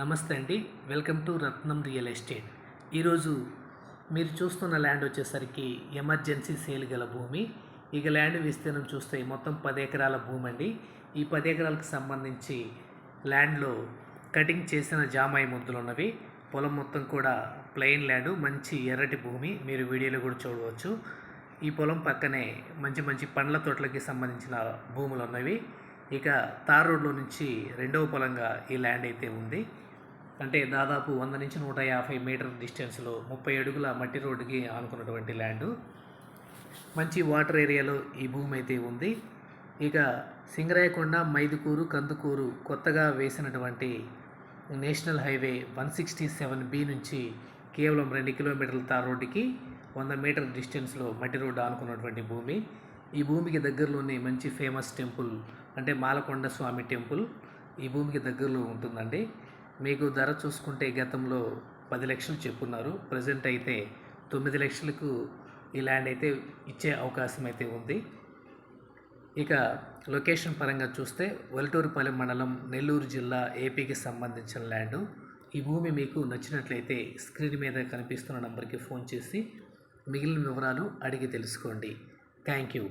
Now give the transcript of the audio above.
నమస్తే అండి. Welcome to Ratnam real estate. ఈరోజు మీరు చూస్తున్న ల్యాండ్ వచ్చేసరికి ఎమర్జెన్సీ సేల్ గల భూమి. ఇక ల్యాండ్ విస్తీర్ణం చూస్తే మొత్తం పది ఎకరాల భూమి అండి. ఈ పది ఎకరాలకు సంబంధించి ల్యాండ్లో కటింగ్ చేసిన జామాయి ముద్దులు ఉన్నవి. పొలం మొత్తం కూడా ప్లెయిన్ ల్యాండ్ మంచి ఎర్రటి భూమి. మీరు వీడియోలో కూడా చూడవచ్చు. ఈ పొలం పక్కనే మంచి మంచి పండ్ల తోటలకి సంబంధించిన భూములు ఉన్నవి. ఇక తార్ రోడ్లో నుంచి రెండవ పొలంగా ఈ ల్యాండ్ అయితే ఉంది. అంటే దాదాపు వంద నుంచి నూట యాభై మీటర్ డిస్టెన్స్లో ముప్పై అడుగుల మట్టి రోడ్డుకి ఆనుకున్నటువంటి ల్యాండు. మంచి వాటర్ ఏరియాలో ఈ భూమి అయితే ఉంది. ఇక సింగరాయకొండ మైదుకూరు కందుకూరు కొత్తగా వేసినటువంటి national highway one sixty seven B నుంచి కేవలం రెండు కిలోమీటర్ల తార్ రోడ్డుకి వంద మీటర్ డిస్టెన్స్లో మట్టి రోడ్డు ఆనుకున్నటువంటి భూమి. ఈ భూమికి దగ్గరలోనే మంచి ఫేమస్ టెంపుల్ అంటే మాలకొండ స్వామి టెంపుల్ ఈ భూమికి దగ్గరలో ఉంటుందండి. మీకు ధర చూసుకుంటే గతంలో పది లక్షలు చెప్పున్నారు. ప్రజెంట్ అయితే తొమ్మిది లక్షలకు ఈ ల్యాండ్ అయితే ఇచ్చే అవకాశం అయితే ఉంది. ఇక లొకేషన్ పరంగా చూస్తే వల్టూరుపాలెం మండలం నెల్లూరు జిల్లా ఏపీకి సంబంధించిన ల్యాండు. ఈ భూమి మీకు నచ్చినట్లయితే స్క్రీన్ మీద కనిపిస్తున్న నంబర్కి ఫోన్ చేసి మిగిలిన వివరాలు అడిగి తెలుసుకోండి. Thank you.